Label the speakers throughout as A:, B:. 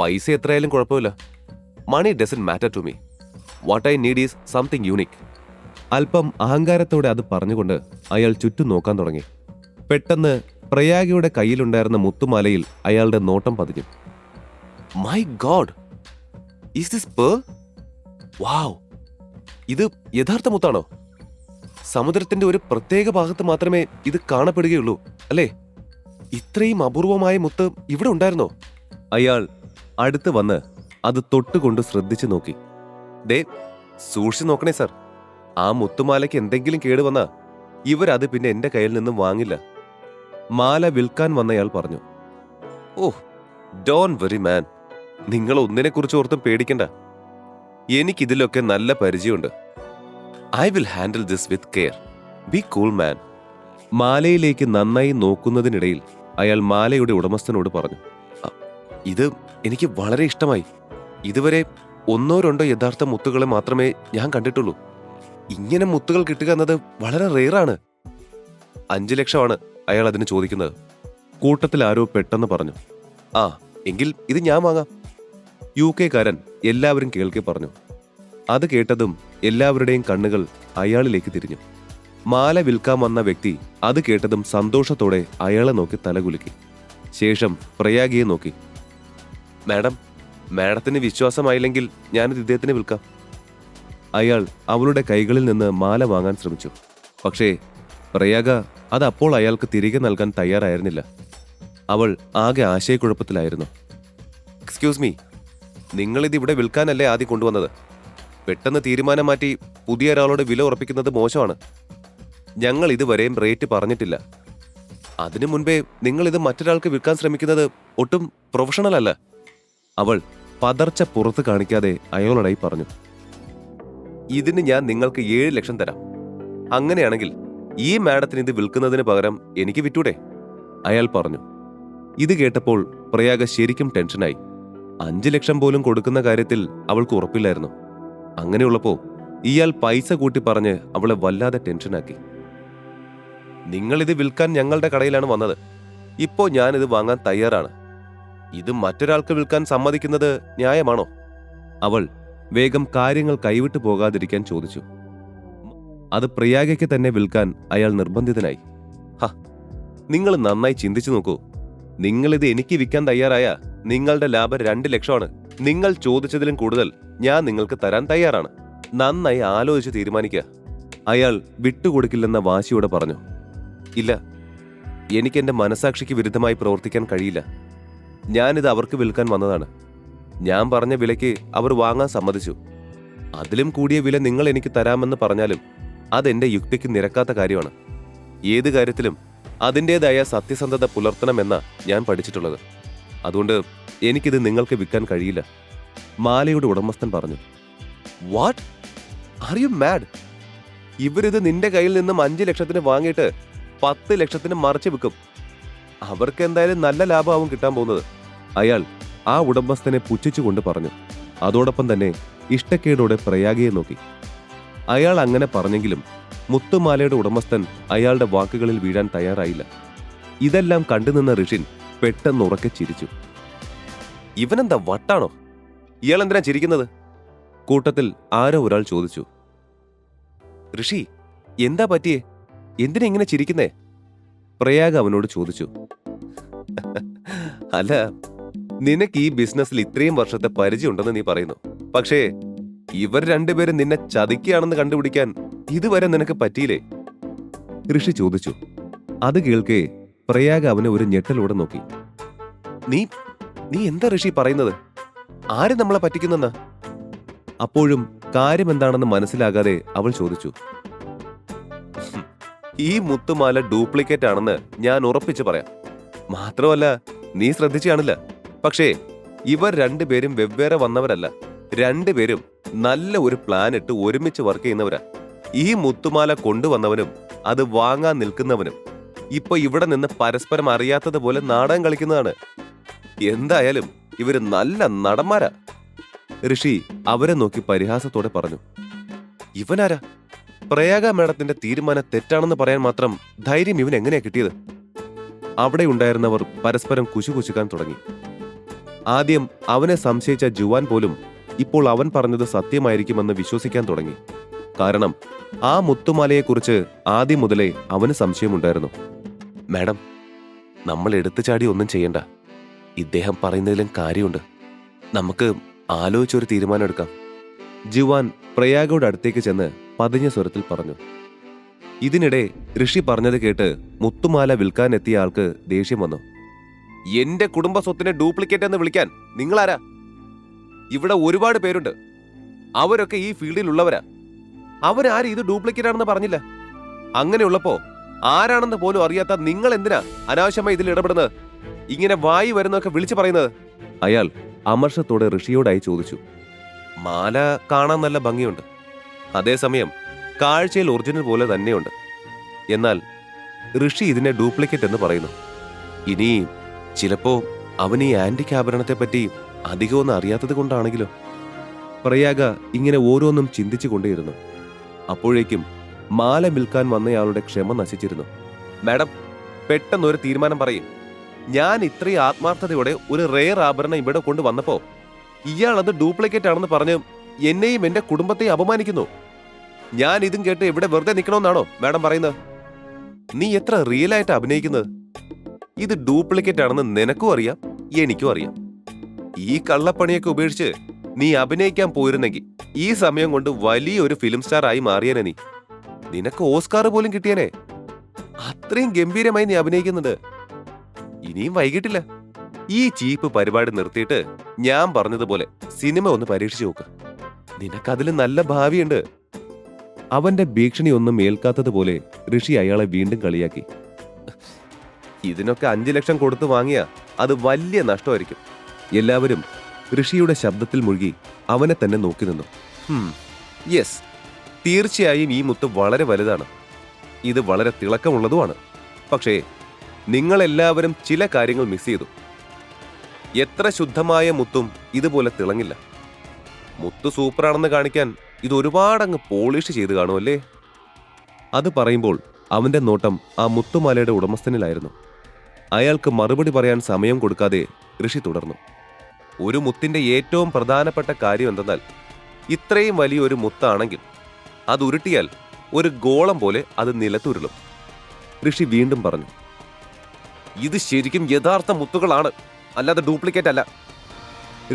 A: പൈസ എത്രയായാലും കുഴപ്പമില്ല. Money doesn't matter to me what I need is something unique അല്പം അഹങ്കാരത്തോടെ അത് പറഞ്ഞുകൊണ്ട് അയാൾ ചുറ്റും നോക്കാൻ തുടങ്ങി. പെട്ടെന്ന് പ്രയാഗയുടെ കയ്യിലുണ്ടായിരുന്ന മുത്തുമാലയിൽ അയാളുടെ നോട്ടം പതിഞ്ഞു. My god is this pearl wow ഇത് യഥാർത്ഥ മുത്താണോ? സമുദ്രത്തിന്റെ ഒരു പ്രത്യേക ഭാഗത്ത് മാത്രമേ ഇത് കാണപ്പെടുകയുള്ളൂ അല്ലേ? ഇത്രയും അപൂർവമായ മുത്ത് ഇവിടെ ഉണ്ടായിരുന്നോ? അയാൾ അടുത്ത് വന്ന് അത് തൊട്ടുകൊണ്ട് ശ്രദ്ധിച്ചു നോക്കി. ദേ സൂക്ഷിച്ചു നോക്കണേ സർ. ആ മുത്തുമാലയ്ക്ക് എന്തെങ്കിലും കേടുവന്നാ ഇവരത് പിന്നെ എന്റെ കയ്യിൽ നിന്നും വാങ്ങില്ല. മാല വിൽക്കാൻ വന്നയാൾ പറഞ്ഞു ഓ ഡോൺ വെറി മാൻ. നിങ്ങൾ ഒന്നിനെക്കുറിച്ച് ഓർത്തും പേടിക്കണ്ട. എനിക്കിതിലൊക്കെ നല്ല പരിചയമുണ്ട്. I will handle this with care. Be cool man. മാലയിലേക്ക് നന്നായി നോക്കുന്നതിനിടയിൽ അയാൾ മാലയുടെ ഉടമസ്ഥനോട് പറഞ്ഞു "അ, ഇത് എനിക്ക് വളരെ ഇഷ്ടമായി. ഇതുവരെ ഒന്നോ രണ്ടോ യഥാർത്ഥ മുത്തുകളെ മാത്രമേ ഞാൻ കണ്ടിട്ടുള്ളൂ. ഇങ്ങനെ മുത്തുകൾ കിട്ടുക എന്നത് വളരെ റെയറാണ്. അഞ്ചു ലക്ഷമാണ് അയാൾ അതിന് ചോദിക്കുന്നത്. കൂട്ടത്തിൽ ആരോ പെട്ടെന്ന് പറഞ്ഞു. ആ എങ്കിൽ ഇത് ഞാൻ വാങ്ങാം. യു കെക്കാരൻ എല്ലാവരും കേൾക്കെ പറഞ്ഞു. അത് കേട്ടതും എല്ലാവരുടെയും കണ്ണുകൾ അയാളിലേക്ക് തിരിഞ്ഞു. മാല വിൽക്കാൻ വന്ന വ്യക്തി അത് കേട്ടതും സന്തോഷത്തോടെ അയാളെ നോക്കി തലകുലുക്കി. ശേഷം പ്രയാഗിയെ നോക്കി. മാഡം മാഡത്തിന് വിശ്വാസമായില്ലെങ്കിൽ ഞാനിത് ഇദ്ദേഹത്തിന് വിൽക്കാം. അയാൾ അവളുടെ കൈകളിൽ നിന്ന് മാല വാങ്ങാൻ ശ്രമിച്ചു. പക്ഷേ പ്രയാഗ അത് അപ്പോൾ അയാൾക്ക് തിരികെ നൽകാൻ തയ്യാറായിരുന്നില്ല. അവൾ ആകെ ആശയക്കുഴപ്പത്തിലായിരുന്നു. എക്സ്ക്യൂസ് മീ നിങ്ങളിത് ഇവിടെ വിൽക്കാനല്ലേ ആദ്യം കൊണ്ടുവന്നത്? പെട്ടെന്ന് തീരുമാനം മാറ്റി പുതിയ ഒരാളോട് വില ഉറപ്പിക്കുന്നത് മോശമാണ്. ഞങ്ങൾ ഇതുവരെയും റേറ്റ് പറഞ്ഞിട്ടില്ല. അതിനു മുൻപേ നിങ്ങൾ ഇത് മറ്റൊരാൾക്ക് വിൽക്കാൻ ശ്രമിക്കുന്നത് ഒട്ടും പ്രൊഫഷണൽ അല്ല. അവൾ പതർച്ച പുറത്ത് കാണിക്കാതെ അയാളോടായി പറഞ്ഞു ഇതിന് ഞാൻ നിങ്ങൾക്ക് ഏഴ് ലക്ഷം തരാം. അങ്ങനെയാണെങ്കിൽ ഈ മാഡത്തിന് ഇത് വിൽക്കുന്നതിന് പകരം എനിക്ക് വിറ്റൂടെ? അയാൾ പറഞ്ഞു. ഇത് കേട്ടപ്പോൾ പ്രയാഗ ശരിക്കും ടെൻഷനായി. അഞ്ച് ലക്ഷം പോലും കൊടുക്കുന്ന കാര്യത്തിൽ അവൾക്ക് ഉറപ്പില്ലായിരുന്നു. അങ്ങനെയുള്ളപ്പോ ഇയാൾ പൈസ കൂട്ടി പറഞ്ഞ് അവളെ വല്ലാതെ ടെൻഷനാക്കി. നിങ്ങൾ ഇത് വിൽക്കാൻ ഞങ്ങളുടെ കടയിലാണ് വന്നത്. ഇപ്പോ ഞാനിത് വാങ്ങാൻ തയ്യാറാണ്. ഇത് മറ്റൊരാൾക്ക് വിൽക്കാൻ സമ്മതിക്കുന്നത് ന്യായമാണോ? അവൾ വേഗം കാര്യങ്ങൾ കൈവിട്ടു പോകാതിരിക്കാൻ ചോദിച്ചു. അത് പ്രിയാഗയ്ക്ക് തന്നെ വിൽക്കാൻ അയാൾ നിർബന്ധിതനായി. ഹ നിങ്ങൾ നന്നായി ചിന്തിച്ചു നോക്കൂ. നിങ്ങളിത് എനിക്ക് വിൽക്കാൻ തയ്യാറായ നിങ്ങളുടെ ലാഭം രണ്ട് ലക്ഷമാണ്. നിങ്ങൾ ചോദിച്ചതിലും കൂടുതൽ ഞാൻ നിങ്ങൾക്ക് തരാൻ തയ്യാറാണ്. നന്നായി ആലോചിച്ച് തീരുമാനിക്കുക. അയാൾ വിട്ടുകൊടുക്കില്ലെന്ന വാശിയോടെ പറഞ്ഞു. ഇല്ല എനിക്ക് എന്റെ മനസാക്ഷിക്ക് വിരുദ്ധമായി പ്രവർത്തിക്കാൻ കഴിയില്ല. ഞാനിത് അവർക്ക് വിൽക്കാൻ വന്നതാണ്. ഞാൻ പറഞ്ഞ വിലയ്ക്ക് അവർ വാങ്ങാൻ സമ്മതിച്ചു. അതിലും കൂടിയ വില നിങ്ങൾ എനിക്ക് തരാമെന്ന് പറഞ്ഞാലും അതെന്റെ യുക്തിക്ക് നിരക്കാത്ത കാര്യമാണ്. ഏത് കാര്യത്തിലും അതിന്റെതായ സത്യസന്ധത പുലർത്തണമെന്ന ഞാൻ പഠിച്ചിട്ടുള്ളത്. അതുകൊണ്ട് എനിക്കിത് നിങ്ങൾക്ക് വിൽക്കാൻ കഴിയില്ല. മാലയുടെ ഉടമസ്ഥൻ പറഞ്ഞു. വാട്ട്? Are you mad? ഇവരിത് നിന്റെ കയ്യിൽ നിന്നും അഞ്ച് ലക്ഷത്തിന് വാങ്ങിയിട്ട് പത്ത് ലക്ഷത്തിന് മറിച്ച് വിൽക്കും. അവർക്ക് എന്തായാലും നല്ല ലാഭമാവും കിട്ടാൻ പോകുന്നത്. അയാൾ ആ ഉടമസ്ഥനെ പുച്ഛിച്ചുകൊണ്ട് പറഞ്ഞു അതോടൊപ്പം തന്നെ ഇഷ്ടക്കേടോടെ പ്രയാഗിയെ നോക്കി. അയാൾ അങ്ങനെ പറഞ്ഞെങ്കിലും മുത്തുമാലയുടെ ഉടമസ്ഥൻ അയാളുടെ വാക്കുകളിൽ വീഴാൻ തയ്യാറായില്ല. ഇതെല്ലാം കണ്ടുനിന്ന ഋഷിൻ പെട്ടെന്ന് ഉറക്കെ ചിരിച്ചു. ഇവനെന്താ വട്ടാണോ? ഇയാൾ എന്തിനാ ചിരിക്കുന്നത്? കൂട്ടത്തിൽ ആരോ ഒരാൾ ചോദിച്ചു. ഋഷി എന്താ പറ്റിയേ? എന്തിനാ ഇങ്ങനെ ചിരിക്കുന്നേ? പ്രയാഗ് അവനോട് ചോദിച്ചു. അല്ല നിനക്ക് ഈ ബിസിനസ്സിൽ ഇത്രയും വർഷത്തെ പരിചയമുണ്ടെന്ന് നീ പറയുന്നു. പക്ഷേ ഇവർ രണ്ടുപേരും നിന്നെ ചതിക്കുകയാണെന്ന് കണ്ടുപിടിക്കാൻ ഇതുവരെ നിനക്ക് പറ്റിയില്ലേ? ഋഷി ചോദിച്ചു. അത് കേൾക്കേ പ്രയാഗ് അവനെ ഒരു ഞെട്ടലൂടെ നോക്കി. നീ നീ എന്താ ഋഷി പറയുന്നത്? ആര് നമ്മളെ പറ്റിക്കുന്നെന്ന്? അപ്പോഴും കാര്യം എന്താണെന്ന് മനസ്സിലാകാതെ അവൾ ചോദിച്ചു. ഈ മുത്തുമാല ഡ്യൂപ്ലിക്കേറ്റ് ആണെന്ന് ഞാൻ ഉറപ്പിച്ചു പറയാം. മാത്രമല്ല നീ ശ്രദ്ധിച്ചു കാണില്ല. പക്ഷേ ഇവർ രണ്ടുപേരും വെവ്വേറെ വന്നവരല്ല. രണ്ടുപേരും നല്ല ഒരു പ്ലാൻ ഇട്ട് ഒരുമിച്ച് വർക്ക് ചെയ്യുന്നവരാ. ഈ മുത്തുമാല കൊണ്ടുവന്നവനും അത് വാങ്ങാൻ നിൽക്കുന്നവനും. ഇപ്പൊ ഇവിടെ നിന്ന് പരസ്പരം അറിയാത്തതുപോലെ നാടകം കളിക്കുന്നതാണ്. എന്തായാലും ഇവർ നല്ല നടന്മാരാ. ഋഷി അവരെ നോക്കി പരിഹാസത്തോടെ പറഞ്ഞു. ഇവനാരാ? പ്രയാഗ മേഡത്തിന്റെ തീരുമാനം തെറ്റാണെന്ന് പറയാൻ മാത്രം ധൈര്യം ഇവൻ എങ്ങനെയാ കിട്ടിയത്? അവിടെ ഉണ്ടായിരുന്നവർ പരസ്പരം കുശുകുശുക്കാൻ തുടങ്ങി. ആദ്യം അവനെ സംശയിച്ച ജുവാൻ പോലും ഇപ്പോൾ അവൻ പറഞ്ഞത് സത്യമായിരിക്കുമെന്ന് വിശ്വസിക്കാൻ തുടങ്ങി. കാരണം ആ മുത്തുമാലയെക്കുറിച്ച് ആദ്യം മുതലേ അവന് സംശയമുണ്ടായിരുന്നു. മാഡം നമ്മൾ എടുത്തു ചാടി ഒന്നും ചെയ്യണ്ട. ഇദ്ദേഹം പറയുന്നതിലും കാര്യമുണ്ട്. നമുക്ക് ആലോചിച്ചൊരു തീരുമാനം എടുക്കാം ജുവാൻ പ്രയാഗോട് അടുത്തേക്ക് ചെന്ന് പതിഞ്ഞ സ്വരത്തിൽ പറഞ്ഞു. ഇതിനിടെ ഋഷി പറഞ്ഞത് കേട്ട് മുത്തുമാല വിൽക്കാനെത്തിയ ആൾക്ക് ദേഷ്യം വന്നു. എന്റെ കുടുംബ സ്വത്തിനെ ഡ്യൂപ്ലിക്കേറ്റ് എന്ന് വിളിക്കാൻ നിങ്ങളാരാ? ഇവിടെ ഒരുപാട് പേരുണ്ട്. അവരൊക്കെ ഈ ഫീൽഡിൽ ഉള്ളവരാ അവരാരും ഇത് ഡ്യൂപ്ലിക്കേറ്റ് ആണെന്ന് പറഞ്ഞില്ല. അങ്ങനെയുള്ളപ്പോ ആരാണെന്ന് പോലും അറിയാത്ത നിങ്ങൾ എന്തിനാ അനാവശ്യമായി ഇതിൽ ഇടപെടുന്നത്? ഇങ്ങനെ വായി വരുന്നൊക്കെ വിളിച്ചു പറയുന്നത്? അയാൾ അമർഷത്തോടെ ഋഷിയോടായി ചോദിച്ചു. മാല കാണാൻ നല്ല ഭംഗിയുണ്ട്. അതേസമയം കാഴ്ചയിൽ ഒറിജിനൽ പോലെ തന്നെയുണ്ട്. എന്നാൽ ഋഷി ഇതിനെ ഡ്യൂപ്ലിക്കേറ്റ് എന്ന് പറയുന്നു. ഇനി ചിലപ്പോ അവൻ ഈ ആന്റിക് ആഭരണത്തെപ്പറ്റി അധികമൊന്നും അറിയാത്തത് കൊണ്ടാണെങ്കിലോ? പ്രയാഗ ഇങ്ങനെ ഓരോന്നും ചിന്തിച്ചു കൊണ്ടേയിരുന്നു. അപ്പോഴേക്കും മാല വിൽക്കാൻ വന്നയാളുടെ ക്ഷമ നശിച്ചിരുന്നു. മാഡം പെട്ടെന്നൊരു തീരുമാനം പറയും. ഞാൻ ഇത്രയും ആത്മാർത്ഥതയോടെ ഒരു റെയർ ആഭരണം ഇവിടെ കൊണ്ടുവന്നപ്പോ ഇയാൾ അത് ഡ്യൂപ്ലിക്കേറ്റ് ആണെന്ന് പറഞ്ഞ് എന്നെയും എന്റെ കുടുംബത്തെയും അപമാനിക്കുന്നു. ഞാൻ ഇതും കേട്ട് ഇവിടെ വെറുതെ നിൽക്കണമെന്നാണോ മാഡം പറയുന്നത്? നീ എത്ര റിയലായിട്ട് അഭിനയിക്കുന്നത്? ഇത് ഡ്യൂപ്ലിക്കേറ്റ് ആണെന്ന് നിനക്കും അറിയാം എനിക്കും അറിയാം. ഈ കള്ളപ്പണിയൊക്കെ ഉപേക്ഷിച്ച് നീ അഭിനയിക്കാൻ പോയിരുന്നെങ്കിൽ ഈ സമയം കൊണ്ട് വലിയൊരു ഫിലിം സ്റ്റാർ ആയി മാറിയനെ നീ. നിനക്ക് ഓസ്കാർ പോലും കിട്ടിയനെ. അത്രയും ഗംഭീരമായി നീ അഭിനയിക്കുന്നുണ്ട് ഇനിയും വൈകിട്ടില്ല. ഈ ചീപ്പ് പരിപാടി നിർത്തിയിട്ട് ഞാൻ പറഞ്ഞതുപോലെ സിനിമ ഒന്ന് പരീക്ഷിച്ചു നോക്ക്. നിനക്കതിൽ നല്ല ഭാവിയുണ്ട്. അവന്റെ ഭീഷണി ഒന്നും ഏൽക്കാത്തതുപോലെ ഋഷി അയാളെ വീണ്ടും കളിയാക്കി. ഇതിനൊക്കെ അഞ്ചു ലക്ഷം കൊടുത്തു വാങ്ങിയ അത് വലിയ നഷ്ടമായിരിക്കും. എല്ലാവരും ഋഷിയുടെ ശബ്ദത്തിൽ മുഴുകി അവനെ തന്നെ നോക്കി നിന്നു. യെസ് തീർച്ചയായും ഈ മുത്ത് വളരെ വലുതാണ്. ഇത് വളരെ തിളക്കമുള്ളതുമാണ്. പക്ഷേ നിങ്ങളെല്ലാവരും ചില കാര്യങ്ങൾ മിസ് ചെയ്തു. എത്ര ശുദ്ധമായ മുത്തും ഇതുപോലെ തിളങ്ങില്ല. മുത്ത് സൂപ്പറാണെന്ന് കാണിക്കാൻ ഇത് ഒരുപാടങ്ങ് പോളിഷ് ചെയ്ത് കാണുമല്ലേ അത് പറയുമ്പോൾ അവന്റെ നോട്ടം ആ മുത്തുമാലയുടെ ഉടമസ്ഥനിലായിരുന്നു. അയാൾക്ക് മറുപടി പറയാൻ സമയം കൊടുക്കാതെ ഋഷി തുടർന്നു. ഒരു മുത്തിന്റെ ഏറ്റവും പ്രധാനപ്പെട്ട കാര്യം എന്തെന്നാൽ ഇത്രയും വലിയൊരു മുത്താണെങ്കിൽ അത് ഉരുട്ടിയാൽ ഒരു ഗോളം പോലെ അത് നിലത്തുരുളും. ഋഷി വീണ്ടും പറഞ്ഞു ഇത് ശരിക്കും യഥാർത്ഥ മുത്തുകളാണ് അല്ലാതെ ഡ്യൂപ്ലിക്കേറ്റ് അല്ല.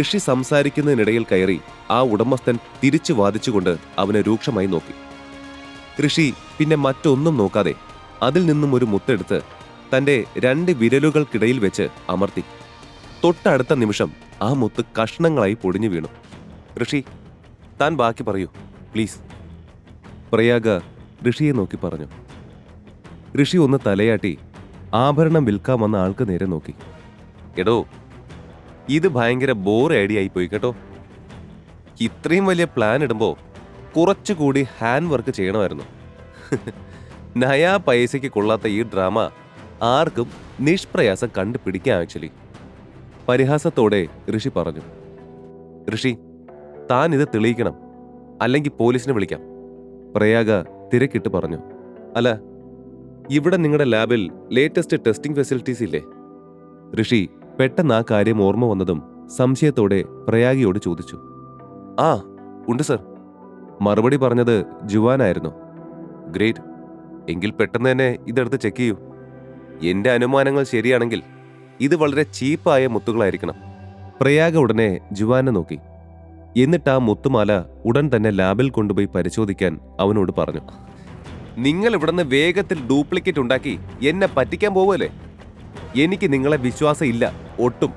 A: ഋഷി സംസാരിക്കുന്നതിനിടയിൽ കയറി ആ ഉടമസ്ഥൻ തിരിച്ചു വാദിച്ചുകൊണ്ട് അവനെ രൂക്ഷമായി നോക്കി. ഋഷി പിന്നെ മറ്റൊന്നും നോക്കാതെ അതിൽ നിന്നും ഒരു മുത്തെടുത്ത് തന്റെ രണ്ട് വിരലുകൾക്കിടയിൽ വെച്ച് അമർത്തി. തൊട്ടടുത്ത നിമിഷം ആ മുത്ത് കഷ്ണങ്ങളായി പൊടിഞ്ഞു വീണു. ഋഷി താൻ ബാക്കി പറയൂ പ്ലീസ്. പ്രയാഗ ഋഷിയെ നോക്കി പറഞ്ഞു. ഋഷി ഒന്ന് തലയാട്ടി ആഭരണം വിൽക്കാൻ വന്ന ആൾക്ക് നേരെ നോക്കി. എടോ ഇത് ഭയങ്കര ബോർ ഐഡിയ ആയി പോയി കേട്ടോ. ഇത്രയും വലിയ പ്ലാൻ ഇടുമ്പോ കുറച്ചുകൂടി ഹാൻഡ് വർക്ക് ചെയ്യണമായിരുന്നു. നയാ പൈസയ്ക്ക് കൊള്ളാത്ത ഈ ഡ്രാമ ആർക്കും നിഷ്പ്രയാസം കണ്ടുപിടിക്കാം ആക്ച്വലി പരിഹാസത്തോടെ ഋഷി പറഞ്ഞു. ഋഷി താൻ ഇത് തെളിയിക്കണം. അല്ലെങ്കിൽ പോലീസിനെ വിളിക്കാം. പ്രയാഗ തിരക്കിട്ട് പറഞ്ഞു. അല്ല ഇവിടെ നിങ്ങളുടെ ലാബിൽ ലേറ്റസ്റ്റ് ടെസ്റ്റിംഗ് ഫെസിലിറ്റീസ് ഇല്ലേ? ഋഷി പെട്ടെന്ന് ആ കാര്യം ഓർമ്മ വന്നതും സംശയത്തോടെ പ്രയാഗിയോട് ചോദിച്ചു. ആ ഉണ്ട് സർ. മറുപടി പറഞ്ഞത് ജുവാനായിരുന്നു. ഗ്രേറ്റ്. എങ്കിൽ പെട്ടെന്ന് തന്നെ ഇതെടുത്ത് ചെക്ക് ചെയ്യൂ. എന്റെ അനുമാനങ്ങൾ ശരിയാണെങ്കിൽ ഇത് വളരെ ചീപ്പായ മുത്തുകളായിരിക്കണം. പ്രയാഗ ഉടനെ ജുവാനെ നോക്കി. എന്നിട്ട് ആ മുത്തുമാല ഉടൻ തന്നെ ലാബിൽ കൊണ്ടുപോയി പരിശോധിക്കാൻ അവനോട് പറഞ്ഞു. നിങ്ങൾ ഇവിടുന്ന് വേഗത്തിൽ ഡ്യൂപ്ലിക്കേറ്റ് ഉണ്ടാക്കി എന്നെ പറ്റിക്കാൻ പോവല്ലേ എനിക്ക് നിങ്ങളെ വിശ്വാസം ഇല്ല. ഒട്ടും.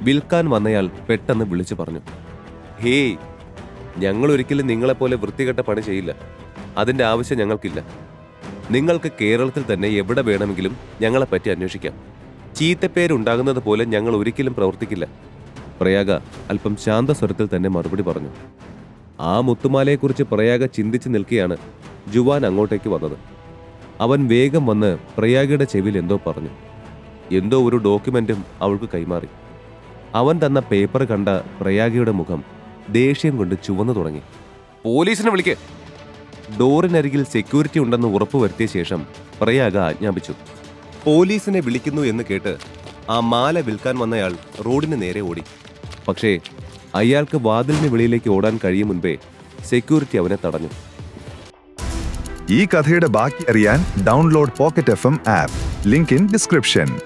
A: വിൽക്കാൻ വന്നയാൾ പെട്ടെന്ന് വിളിച്ചു പറഞ്ഞു. ഹേയ് ഞങ്ങൾ ഒരിക്കലും നിങ്ങളെപ്പോലെ വൃത്തികെട്ട പണി ചെയ്യില്ല. അതിന്റെ ആവശ്യം ഞങ്ങൾക്കില്ല. നിങ്ങൾക്ക് കേരളത്തിൽ തന്നെ എവിടെ വേണമെങ്കിലും ഞങ്ങളെപ്പറ്റി അന്വേഷിക്കാം. ചീത്തപ്പേരുണ്ടാകുന്നത് പോലെ ഞങ്ങൾ ഒരിക്കലും പ്രവർത്തിക്കില്ല. പ്രയാഗ അല്പം ശാന്ത സ്വരത്തിൽ തന്നെ മറുപടി പറഞ്ഞു. ആ മുത്തുമാലയെക്കുറിച്ച് പ്രയാഗ ചിന്തിച്ചു നിൽക്കുകയാണ് ജുവാൻ അങ്ങോട്ടേക്ക് വന്നത്. അവൻ വേഗം വന്ന് പ്രയാഗയുടെ ചെവിയിൽ എന്തോ പറഞ്ഞു. എന്തോ ഒരു ഡോക്യുമെന്റും അവൾക്ക് കൈമാറി. അവൻ തന്ന പേപ്പർ കണ്ട പ്രയാഗയുടെ മുഖം ദേഷ്യം കൊണ്ട് ചുവന്നു തുടങ്ങി. പോലീസിനെ വിളിക്ക്. ഡോറിനരികിൽ സെക്യൂരിറ്റി ഉണ്ടെന്ന് ഉറപ്പുവരുത്തിയ ശേഷം പ്രയാഗ ആജ്ഞാപിച്ചു. പോലീസിനെ വിളിക്കുന്നു എന്ന് കേട്ട് ആ മാല വിൽക്കാൻ വന്നയാൾ റോഡിന് നേരെ ഓടി. പക്ഷേ അയാൾക്ക് വാതിലിന് വെളിയിലേക്ക് ഓടാൻ കഴിയും മുൻപേ സെക്യൂരിറ്റി അവനെ തടഞ്ഞു.
B: ഈ കഥയുടെ ബാക്കി അറിയാൻ download pocket F M app link in description